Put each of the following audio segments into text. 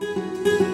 Música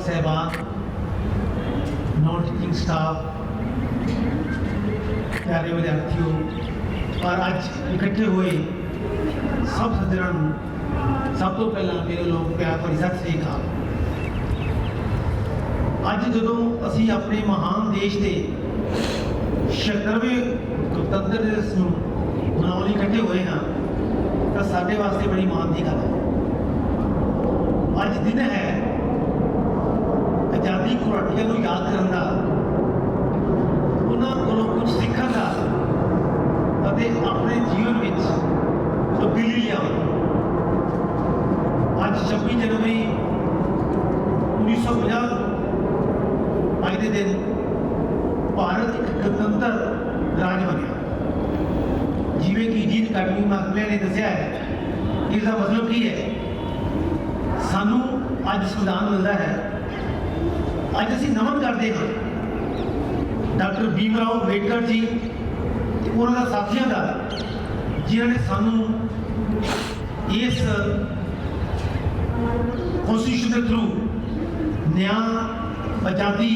ਸਹਿਬਾਨ non teaching staff ਪਿਆਰੇ ਵਿਦਿਆਰਥੀਓ, ਪਰ ਅੱਜ ਇਕੱਠੇ ਹੋਏ ਸਭ ਸੱਜਣਾਂ ਨੂੰ ਸਭ ਤੋਂ ਪਹਿਲਾਂ ਮੇਰੇ ਲੋਕ ਪਿਆਰ ਭਰੀ ਸਤਿ ਸ੍ਰੀ ਅਕਾਲ। ਅੱਜ ਜਦੋਂ ਅਸੀਂ ਆਪਣੇ ਮਹਾਨ ਦੇਸ਼ ਦੇ 76ਵੇਂ ਗਣਤੰਤਰ ਦਿਵਸ ਨੂੰ ਮਨਾਉਣ ਲਈ ਇਕੱਠੇ ਹੋਏ ਹਾਂ, ਤਾਂ ਸਾਡੇ ਵਾਸਤੇ ਬੜੀ ਮਾਣ ਦੀ ਗੱਲ ਹੈ। ਅੱਜ ਦਿਨ ਹੈ ਆਜ਼ਾਦੀ ਘੁਲਾਟੀਆਂ ਨੂੰ ਯਾਦ ਕਰਨ ਦਾ, ਉਹਨਾਂ ਕੋਲੋਂ ਕੁਝ ਸਿੱਖਣ ਦਾ ਅਤੇ ਆਪਣੇ ਜੀਵਨ ਵਿੱਚ ਤਬਦੀਲੀ ਲਿਆਉਣ ਅੱਜ 26 ਜਨਵਰੀ 1950 ਅੱਜ ਦੇ ਦਿਨ ਭਾਰਤ ਇੱਕ ਗਣਤੰਤਰ ਰਾਜ ਬਣਿਆ। ਜਿਵੇਂ ਕਿ ਜੀਤ ਕਾਟਨੀ ਮਾਰਕਲੇ ਨੇ ਦੱਸਿਆ ਹੈ ਇਸ ਦਾ ਮਤਲਬ ਕੀ ਹੈ? ਸਾਨੂੰ ਅੱਜ ਸੰਵਿਧਾਨ ਮਿਲਦਾ ਹੈ। ਅੱਜ ਅਸੀਂ ਨਮਨ ਕਰਦੇ ਹਾਂ। ਡਾਕਟਰ ਭੀਮ ਰਾਓ ਅੰਬੇਡਕਰ ਜੀ ਤੇ ਉਹਨਾਂ ਦਾ ਸਾਥੀਆਂ ਦਾ, ਜਿਨ੍ਹਾਂ ਨੇ ਸਾਨੂੰ ਇਸ ਕਨਸਟੀਟਿਊਸ਼ਨ ਦੇ ਥਰੂ ਨਿਆਂ, ਆਜ਼ਾਦੀ,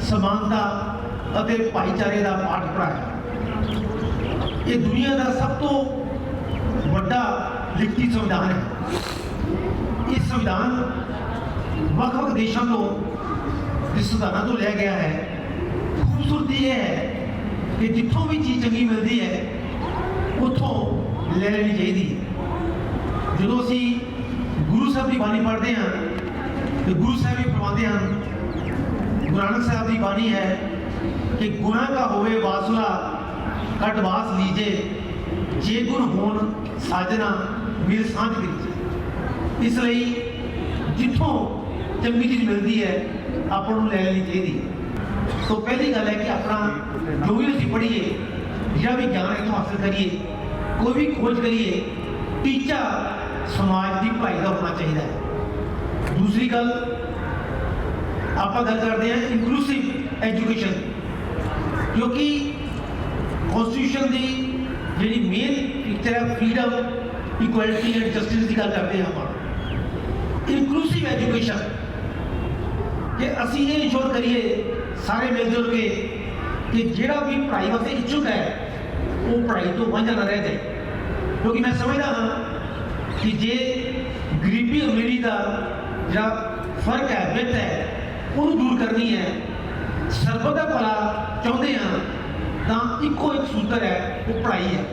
ਸਮਾਨਤਾ ਅਤੇ ਭਾਈਚਾਰੇ ਦਾ ਪਾਠ ਪੜਾਇਆ ਇਹ ਦੁਨੀਆ ਦਾ ਸਭ ਤੋਂ ਵੱਡਾ ਲਿਖਤੀ ਸੰਵਿਧਾਨ ਹੈ। ਇਹ ਸੰਵਿਧਾਨ ਵੱਖ-ਵੱਖ ਦੇਸ਼ਾਂ ਤੋਂ ਸੁਧਾਰਾਂ ਤੋਂ ਲਿਆ ਗਿਆ ਹੈ। ਖੂਬਸੂਰਤੀ ਇਹ ਹੈ ਕਿ ਜਿੱਥੋਂ ਵੀ ਚੀਜ਼ ਚੰਗੀ ਮਿਲਦੀ ਹੈ, ਉੱਥੋਂ ਲੈ ਲੈਣੀ ਚਾਹੀਦੀ ਹੈ। ਜਦੋਂ ਅਸੀਂ ਗੁਰੂ ਸਾਹਿਬ ਦੀ ਬਾਣੀ ਪੜ੍ਹਦੇ ਹਾਂ, ਤੇ ਗੁਰੂ ਸਾਹਿਬ ਵੀ ਫਰਮਾਉਂਦੇ ਹਨ, ਗੁਰੂ ਨਾਨਕ ਸਾਹਿਬ ਦੀ ਬਾਣੀ ਹੈ ਕਿ ਗੁਨਾਹ ਕਾ ਹੋਵੇ ਵਾਸੁਲਾ ਕਟ ਵਾਸ ਲੀਜੇ, ਜੇ ਗੁਣ ਹੋਣ ਸਾਜਣਾ ਮਿਲ ਸਾਂਝ ਕਰੀਜੇ ਇਸ ਲਈ ਜਿੱਥੋਂ ਚੰਗੀ ਚੀਜ਼ ਮਿਲਦੀ ਹੈ, ਆਪਾਂ ਨੂੰ ਲੈ ਲੈਣੀ ਚਾਹੀਦੀ ਹੈ। ਸੋ ਪਹਿਲੀ ਗੱਲ ਹੈ ਕਿ ਆਪਣਾ ਜੋ ਵੀ ਅਸੀਂ ਪੜ੍ਹੀਏ ਜਿਹੜਾ ਵੀ ਗਿਆਨ ਇੱਥੋਂ ਹਾਸਲ ਕਰੀਏ, ਕੋਈ ਵੀ ਖੋਜ ਕਰੀਏ, ਟੀਚਾ ਸਮਾਜ ਦੀ ਭਲਾਈ ਦਾ ਹੋਣਾ ਚਾਹੀਦਾ ਹੈ। ਦੂਸਰੀ ਗੱਲ, ਆਪਾਂ ਗੱਲ ਕਰਦੇ ਹਾਂ ਇਨਕਲੂਸਿਵ ਐਜੂਕੇਸ਼ਨ ਕਿਉਂਕਿ ਕਨਸਟੀਟਿਊਸ਼ਨ ਦੀ ਜਿਹੜੀ ਮੇਨ ਪਿਕਚਰ ਹੈ ਫਰੀडम ਇਕੁਐਲਿਟੀ ਐਂਡ ਜਸਟਿਸ ਦੀ ਗੱਲ ਕਰਦੇ ਹਾਂ ਆਪਾਂ। ਇਨਕਲੂਸਿਵ ਐਜੂਕੇਸ਼ਨ ਕਿ ਅਸੀਂ ਇਹ ਇੰਸ਼ੋਰ ਕਰੀਏ, ਸਾਰੇ ਮਿਲ ਜੁਲ ਕੇ, ਕਿ ਜਿਹੜਾ ਵੀ ਪੜ੍ਹਾਈ ਵਾਸਤੇ ਇੱਛੁਕ ਹੈ, ਉਹ ਪੜ੍ਹਾਈ ਤੋਂ ਵਾਂਝਾ ਨਾ ਰਹਿ ਜਾਏ। ਕਿਉਂਕਿ ਮੈਂ ਸਮਝਦਾ ਹਾਂ ਕਿ ਜੇ ਗਰੀਬੀ ਅਮੀਰੀ ਦਾ ਜਿਹੜਾ ਫ਼ਰਕ ਹੈ, ਵਿੱਤ ਹੈ, ਉਹਨੂੰ ਦੂਰ ਕਰਨੀ ਹੈ, ਸਰਬਤ ਦਾ ਭਲਾ ਚਾਹੁੰਦੇ ਹਾਂ, ਤਾਂ ਇੱਕੋ ਇੱਕ ਸੂਤਰ ਹੈ, ਉਹ ਪੜ੍ਹਾਈ ਹੈ।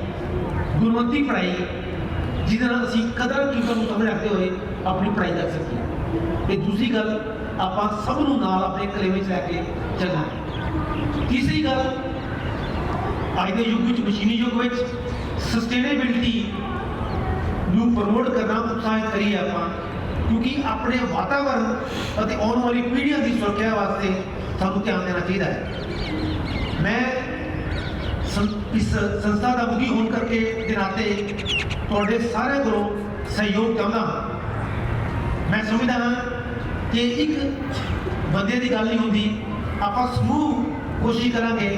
ਗੁਰਮਤਿ ਪੜ੍ਹਾਈ, ਜਿਹਦੇ ਨਾਲ ਅਸੀਂ ਕਦਰ ਕੀਮਤ ਨੂੰ ਸਮਝ ਰੱਖਦੇ ਹੋਏ ਆਪਣੀ ਪੜ੍ਹਾਈ ਕਰ ਸਕੀਏ। ਤੇ ਦੂਸਰੀ ਗੱਲ ਆਪਾਂ ਸਭ ਨੂੰ ਨਾਲ ਆਪਣੇ ਕਲੇ ਵਿੱਚ ਲੈ ਕੇ ਚੱਲਾਂਗੇ ਤੀਸਰੀ ਗੱਲ, ਅੱਜ ਦੇ ਯੁੱਗ ਵਿੱਚ, ਮਸ਼ੀਨੀ ਯੁੱਗ ਵਿੱਚ ਸਸਟੇਨੇਬਿਲਟੀ ਨੂੰ ਪ੍ਰਮੋਟ ਕਰਨਾ ਉਤਸ਼ਾਹਿਤ ਕਰੀਏ ਆਪਾਂ, ਕਿਉਂਕਿ ਆਪਣੇ ਵਾਤਾਵਰਣ ਅਤੇ ਆਉਣ ਵਾਲੀ ਪੀੜ੍ਹੀਆਂ ਦੀ ਸੁਰੱਖਿਆ ਵਾਸਤੇ ਸਾਨੂੰ ਧਿਆਨ ਦੇਣਾ ਚਾਹੀਦਾ ਹੈ। ਮੈਂ ਇਸ ਸੰਸਥਾ ਦਾ ਮੁਖੀ ਹੋਣ ਕਰਕੇ ਦੇ ਨਾਤੇ ਤੁਹਾਡੇ ਸਾਰਿਆਂ ਕੋਲੋਂ ਸਹਿਯੋਗ ਚਾਹੁੰਦਾ ਹਾਂ। ਮੈਂ ਸਮਝਦਾ ਹਾਂ ਕਿ ਇੱਕ ਬੰਦੇ ਦੀ ਗੱਲ ਨਹੀਂ ਹੁੰਦੀ, ਆਪਾਂ ਸਮੂਹ ਕੋਸ਼ਿਸ਼ ਕਰਾਂਗੇ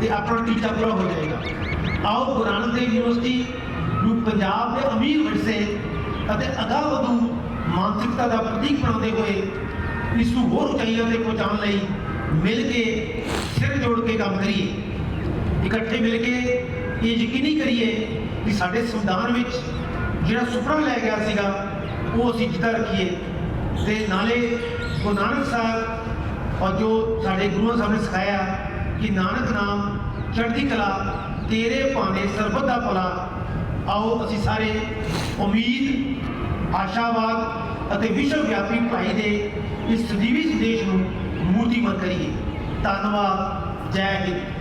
ਤੇ ਆਪਣਾ ਟੀਚਾ ਪੂਰਾ ਹੋ ਜਾਏਗਾ। ਆਓ ਗੁਰੂ ਨਾਨਕ ਦੇਵ ਯੂਨੀਵਰਸਿਟੀ ਨੂੰ ਪੰਜਾਬ ਦੇ ਅਮੀਰ ਵਿਰਸੇ ਅਤੇ ਅਗਾਹ ਵਧੂ ਮਾਨਸਿਕਤਾ ਦਾ ਪ੍ਰਤੀਕ ਬਣਾਉਂਦੇ ਹੋਏ ਇਸ ਨੂੰ ਹੋਰ ਉਚਾਈਆਂ ਤੇ ਪਹੁੰਚਾਉਣ ਲਈ ਮਿਲ ਕੇ ਸਿਰ ਜੋੜ ਕੇ ਕੰਮ ਕਰੀਏ। ਇਕੱਠੇ ਮਿਲ ਕੇ ਇਹ ਯਕੀਨੀ ਕਰੀਏ ਕਿ ਸਾਡੇ ਸੰਵਿਧਾਨ ਵਿੱਚ ਜਿਹੜਾ ਸੁਪਨਾ ਲੈ ਗਿਆ ਸੀਗਾ, ਉਹ ਅਸੀਂ ਜਿੱਦਾਂ ਰੱਖੀਏ। ਤੇ ਨਾਲੇ ਗੁਰੂ ਨਾਨਕ ਸਾਹਿਬ ਔਰ ਜੋ ਸਾਡੇ ਗੁਰੂਆਂ ਸਾਹਿਬ ਨੇ ਸਿਖਾਇਆ ਕਿ ਨਾਨਕ ਨਾਮ, ਚੜ੍ਹਦੀ ਕਲਾ, ਤੇਰੇ ਭਾਣੇ ਸਰਬਤ ਦਾ ਭਲਾ। ਆਓ ਅਸੀਂ ਸਾਰੇ ਉਮੀਦ, ਆਸ਼ਾਵਾਦ ਅਤੇ ਵਿਸ਼ਵ ਵਿਆਪੀ ਭਾਈ ਦੇ ਇਸ ਸਦੀਵੀ ਸੰਦੇਸ਼ ਨੂੰ ਮੂਰਤੀਮਤ ਕਰੀਏ। ਧੰਨਵਾਦ, ਜੈ ਹਿੰਦ।